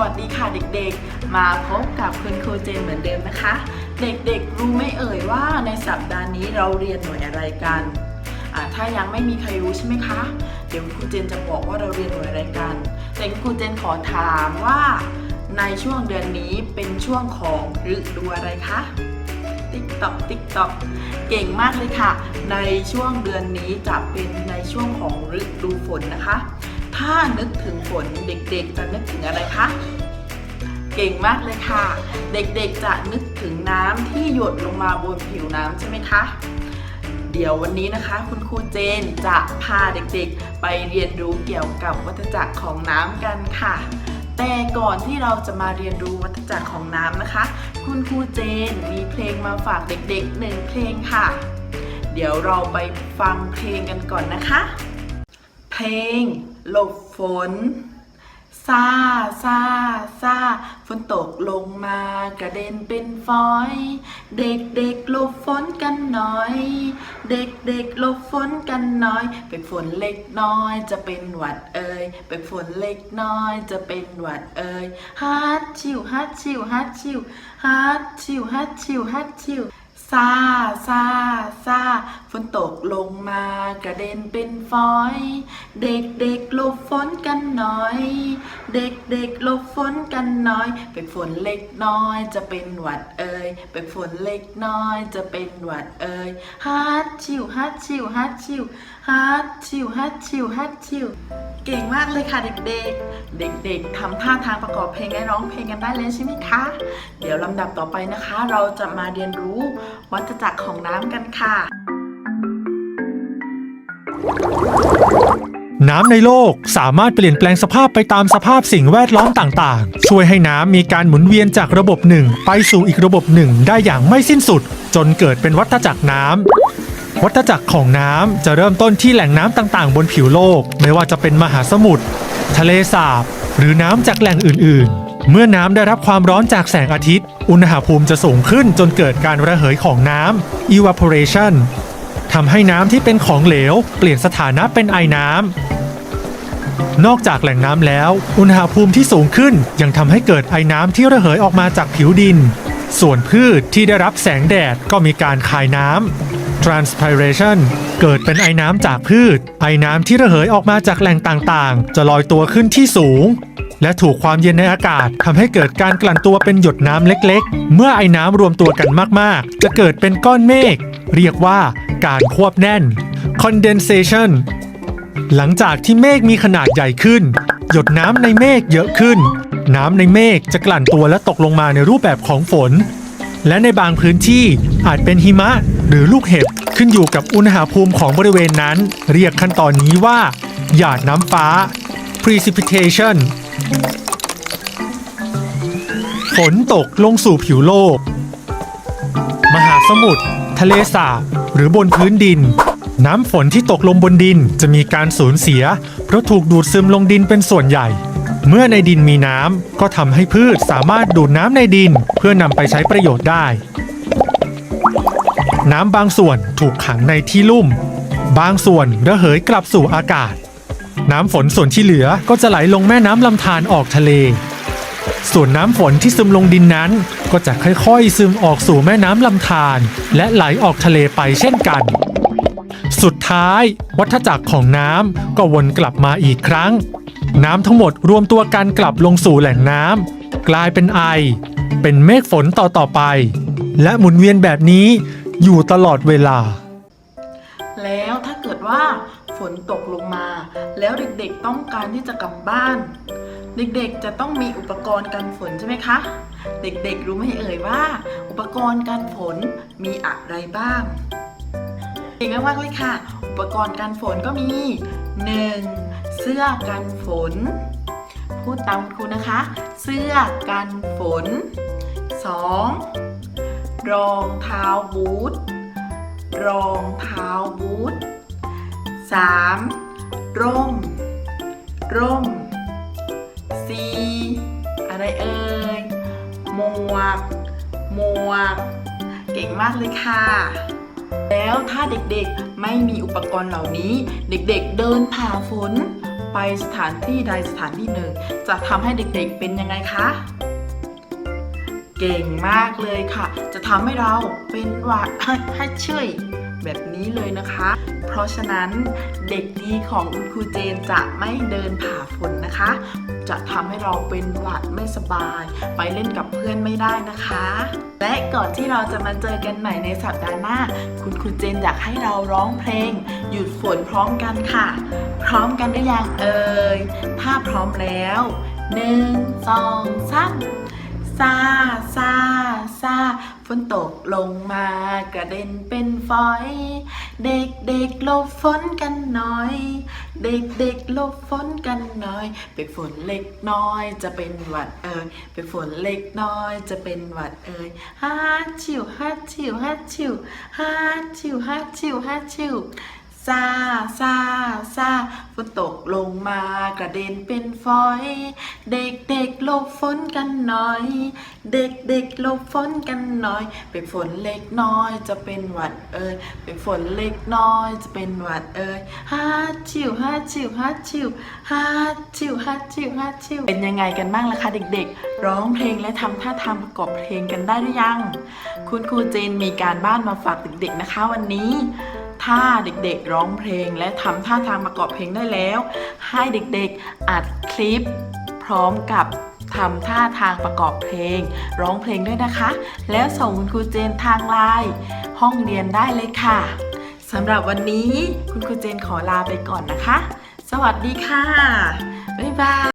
วัสดีค่ะเด็กๆ มาพบกับคุณครูเจนเหมือนเดิมนะคะ เด็กๆ รู้ไหมเอ่ยว่าในสัปดาห์นี้เราเรียนหน่วยอะไรกันถ้ายังไม่มีใครรู้ใช่ไหมคะ เดี๋ยวครูเจนจะบอกว่าเราเรียนหน่วยอะไรกันแต่ครูเจนขอถามว่า ในช่วงเดือนนี้เป็นช่วงของฤดูอะไรคะติ๊กตอกติ๊กตอกเก่งมากเลยค่ะ ในช่วงเดือนนี้จะเป็นในช่วงของฤดูฝนนะคะ ถ้านึกถึงฝนเด็กๆ จะนึกถึงอะไรคะ เก่งมากเลยค่ะ เด็กๆจะนึกถึงน้ำที่หยดลงมาบนผิวน้ำใช่ไหมคะเดี๋ยววันนี้นะคะ คุณครูเจนจะพาเด็กๆ ไปเรียนรู้เกี่ยวกับวัฏจักรของน้ำกันค่ะ แต่ก่อนที่เราจะมาเรียนรู้วัฏจักรของน้ำนะคะ คุณครูเจนมีเพลงมาฝากเด็กๆหนึ่งเพลงค่ะ เดี๋ยวเราไปฟังเพลงกันก่อนนะคะ เพลง หลบฝนซาซาซาฝนตกลงมากระเด็นเป็นฟอย เด็กเด็กๆหลบฝนกันหน่อย เด็กเด็กๆหลบฝนกันหน่อยเป็นฝนเล็กน้อยจะเป็นหวัดเอ่ยเป็นฝนเล็กน้อยจะเป็นหวัดเอ่ยฮัดชิวฮัดชิวฮัดชิวฮัดชิวฮัดชิวฮัดชิว ซาซาซาฝนตกลงมากระเด็นเป็นฟอย เด็กเด็กหลบฝนกันหน่อย เด็กเด็กหลบฝนกันหน่อยเป็นฝนเล็กน้อยจะเป็นหวัดเอ่ยเป็นฝนเล็กน้อยจะเป็นหวัดเอ่ยฮัดชิวฮัดชิวฮัดชิว ฮัดชิวฮัดชิวฮัดชิวเก่งมากเลยค่ะเด็กๆ เด็กๆทำท่าทางประกอบเพลงและร้องเพลงกันได้เลยใช่ไหมคะ เดี๋ยวลำดับต่อไปนะคะ เราจะมาเรียนรู้วัฏจักรของน้ำกันค่ะ น้ำในโลกสามารถเปลี่ยนแปลงสภาพไปตามสภาพสิ่งแวดล้อมต่างๆ ช่วยให้น้ำมีการหมุนเวียนจากระบบหนึ่ง ไปสู่อีกระบบหนึ่งได้อย่างไม่สิ้นสุด จนเกิดเป็นวัฏจักรน้ำ วัฏจักรของน้ำจะเริ่มต้นที่แหล่งน้ำต่างๆ บนผิวโลก ไม่ว่าจะเป็นมหาสมุทรทะเลสาบ หรือน้ำจากแหล่งอื่น ๆ เมื่อน้ำได้รับความร้อนจากแสงอาทิตย์ อุณหภูมิจะสูงขึ้นจนเกิดการระเหยของน้ำ evaporation ทำให้น้ำที่เป็นของเหลว เปลี่ยนสถานะเป็นไอน้ำ นอกจากแหล่งน้ำแล้ว อุณหภูมิที่สูงขึ้นยังทำให้เกิดไอน้ำที่ระเหยออกมาจากผิวดิน ส่วนพืชที่ได้รับแสงแดดก็มีการคายน้ำ transpiration เกิดเป็นไอน้ำจากพืช ไอน้ำที่ระเหยออกมาจากแหล่งต่างๆ จะลอยตัวขึ้นที่สูง และถูกความเย็นในอากาศทำให้เกิดการกลั่นตัวเป็นหยดน้ำเล็กๆ เมื่อไอน้ำรวมตัวกันมากๆ จะเกิดเป็นก้อนเมฆ เรียกว่าการควบแน่น condensation หลังจากที่เมฆมีขนาดใหญ่ขึ้น หยดน้ำในเมฆเยอะขึ้น น้ำในเมฆจะกลั่นตัวและตกลงมาในรูปแบบของฝน และในบางพื้นที่อาจเป็นหิมะหรือลูกเห็บขึ้นอยู่กับอุณหภูมิของบริเวณนั้น เรียกขั้นตอนนี้ว่า หยาดน้ำฟ้า precipitation ฝนตกลงสู่ผิวโลก มหาสมุทรทะเลสาบหรือบนพื้นดิน น้ำฝนที่ตกลงบนดินจะมีการสูญเสีย เพราะถูกดูดซึมลงดินเป็นส่วนใหญ่ เมื่อในดินมีน้ำก็ทำให้พืชสามารถดูดน้ำในดินเพื่อนำไปใช้ประโยชน์ได้ น้ำบางส่วนถูกขังในที่ลุ่ม บางส่วนระเหยกลับสู่อากาศ น้ำฝนส่วนที่เหลือก็จะไหลลงแม่น้ำลำธารออกทะเล ส่วนน้ำฝนที่ซึมลงดินนั้น ก็จะค่อยๆ ซึมออกสู่แม่น้ำลำธารและไหลออกทะเลไปเช่นกันสุดท้าย วัฏจักรของน้ำก็วนกลับมาอีกครั้ง น้ำทั้งหมดรวมตัวกันกลับลงสู่แหล่งน้ำกลายเป็นไอ เป็นเมฆฝนต่อต่อไป และหมุนเวียนแบบนี้อยู่ตลอดเวลา แล้วถ้าเกิดว่าฝนตกลงมา แล้วเด็กๆต้องการที่จะกลับบ้าน เด็กๆจะต้องมีอุปกรณ์กันฝนใช่ไหมคะ เด็กๆรู้ไหมเอ่ยว่า อุปกรณ์กันฝนมีอะไรบ้าง เก่งมากๆเลยค่ะ อุปกรณ์กันฝนก็มี 1. เสื้อกันฝน พูดตามคุณครูนะคะ เสื้อกันฝน 2. รองเท้าบูท รองเท้าบูท 3. ร่ม ร่ม 4. อะไรเอ่ย หมวก หมวก เก่งมากเลยค่ะ แล้วถ้าเด็กๆไม่มีอุปกรณ์เหล่านี้ เด็กๆเดินผ่าฝนไปไปสถานที่ใดสถานที่หนึ่ง จะทำให้เด็กๆเป็นยังไงคะเก่งมากเลยค่ะ จะทำให้เราเป็นหวัดให้เชื่อยแบบนี้เลยนะคะ เพราะฉะนั้นเด็กดีของคุณครูเจนจะไม่เดินผ่าฝนนะคะ จะทำให้เราเป็นหวัดไม่สบาย ไปเล่นกับเพื่อนไม่ได้นะคะ และก่อนที่เราจะมาเจอกันใหม่ในสัปดาห์หน้า คุณครูเจนอยากให้เราร้องเพลง หยุดฝนพร้อมกันค่ะ พร้อมกันหรือยังเอ่ยถ้าพร้อมแล้วหนึ่งสองสาม ซาซาซาฝนตกลงมากระเด็นเป็นฝอย เด็กเด็กหลบฝนกันหน่อย เด็กเด็กหลบฝนกันหน่อย เปียกฝนเล็กน้อยจะเป็นหวัดเอ่ยเปียกฝนเล็กน้อยจะเป็นหวัดเอ่ยฮัดชิวฮัดชิวฮัดชิวฮัดชิวฮัดชิวฮัดชิว ซาซาซาฝนตกลงมากระเด็นเป็นฝอย เด็กเด็กๆหลบฝนกันหน่อย เด็กเด็กๆหลบฝนกันหน่อย เป็นฝนเล็กน้อยจะเป็นหวัดเอ่ยเป็นฝนเล็กน้อยจะเป็นหวัดเอ่ยฮัดชิวฮัดชิวฮัดชิวฮัดชิวฮัดชิวฮัดชิวเป็นยังไงกันบ้างล่ะคะเด็กๆ ร้องเพลงและทำท่าทางประกอบเพลงกันได้หรือยัง คุณครูเจนมีการบ้านมาฝากเด็กๆนะคะ วันนี้ ถ้าเด็กๆร้องเพลงและทำท่าทางประกอบเพลงได้แล้ว ให้เด็กๆอัดคลิปพร้อมกับทำท่าทางประกอบเพลง ร้องเพลงด้วยนะคะ แล้วส่งคุณครูเจนทางไลน์ห้องเรียนได้เลยค่ะสำหรับวันนี้คุณครูเจนขอลาไปก่อนนะคะ สวัสดีค่ะ บ๊ายบาย